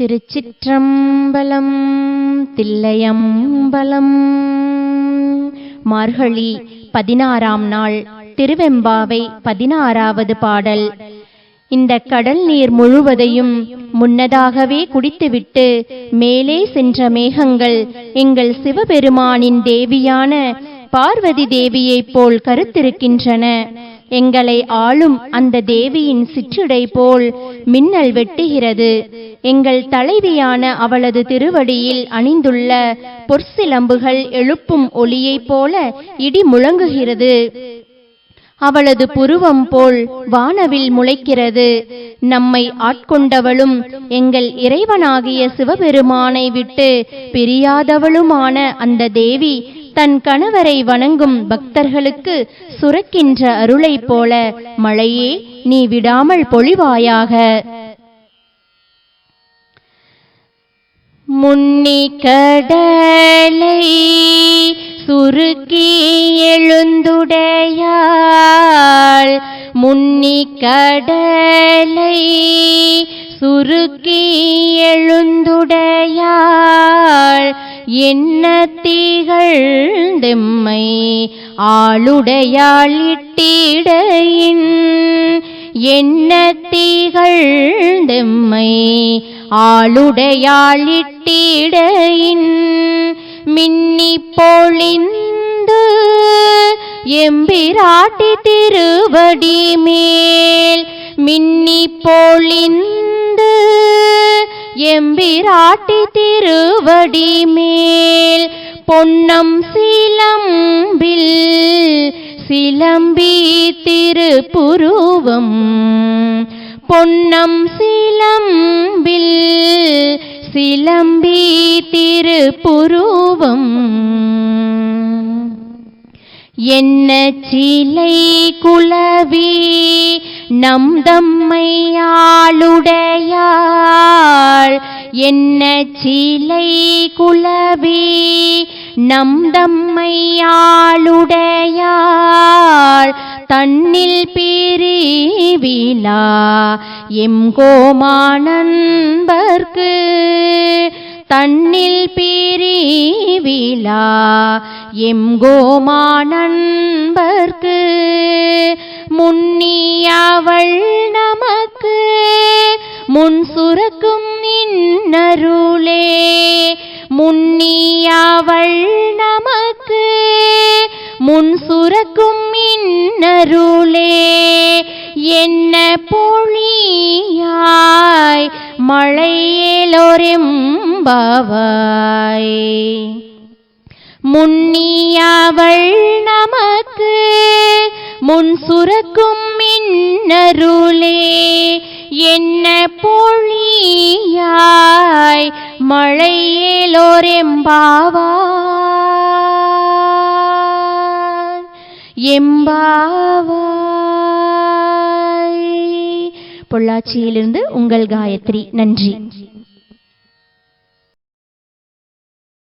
திருச்சிற்றம்பலம் தில்லையம்பலம். மார்கழி பதினாறாம் நாள் திருவெம்பாவை பதினாறாவது பாடல். இந்த கடல் நீர் முழுவதையும் முன்னதாகவே குடித்துவிட்டு மேலே சென்ற மேகங்கள் எங்கள் சிவபெருமானின் தேவியான பார்வதி தேவியைப் போல் கருத்திருக்கின்றன. எங்களை ஆளும் அந்த தேவியின் சிற்றிடை போல் மின்னல் வெட்டுகிறது. எங்கள் தலைவியான அவளது திருவடியில் அணிந்துள்ள பொற்சிலம்புகள் எழுப்பும் ஒளியைப் போல இடி முழங்குகிறது. அவளது புருவம் போல் வானவில் முளைக்கிறது. நம்மை ஆட்கொண்டவளும் எங்கள் இறைவனாகிய சிவபெருமானை விட்டு பிரியாதவளுமான அந்த தேவி தன் கணவரை வணங்கும் பக்தர்களுக்கு சுரக்கின்ற அருளைப் போல மழையே நீ விடாமல் பொழிவாயாக. முன்னி கடலை சுருக்கி எழுந்துடையாள். முன்னி கடலை சுருக்கி எழுந்துடையாள். என்ன திகழ்ந்தெம்மை ஆளுடையாள் இட்டிடையின்? என்ன திகழ்ந்தெம்மை ஆளுடையாள் இட்டிடையின்? மின்னி பொழிந்து எம்பிராட்டி திருவடி மேல் மின்னி பொழிந்து எம்பிராட்டி திருவடி மேல் பொன்னம் சிலம்பில் சிலம்பி திருப்புருவம். பொன்னம் சிலம்பில் சிலம்பி திருப்புருவம். என்ன சிலை குலவி நம் தம்மையாளுடையாள் என்ன சிலை குலவி? நம் தம்மையாளுடையாள் தன்னில் பிரிவிலா? எம் கோமானன்பர்க்கு தன்னில் பிரிவிலா? எம் கோமானன்பர்க்கு முன்னியவள் நமக்கு முன் சுரக்கும் நின்னருளே முன்னியாவள் நமக்கு முன் சுரக்கும் இன்னருளே என்ன பொழியாய் மழையேலோரெம்பாவாய். முன்னியாவள் நமக்கு முன் சுரக்கும் மின்னருளே என்ன பொழியாய் மழையிலோரெம்பாவா எம்பாவாய்? பொள்ளாச்சியிலிருந்து உங்கள் காயத்ரி நன்றி.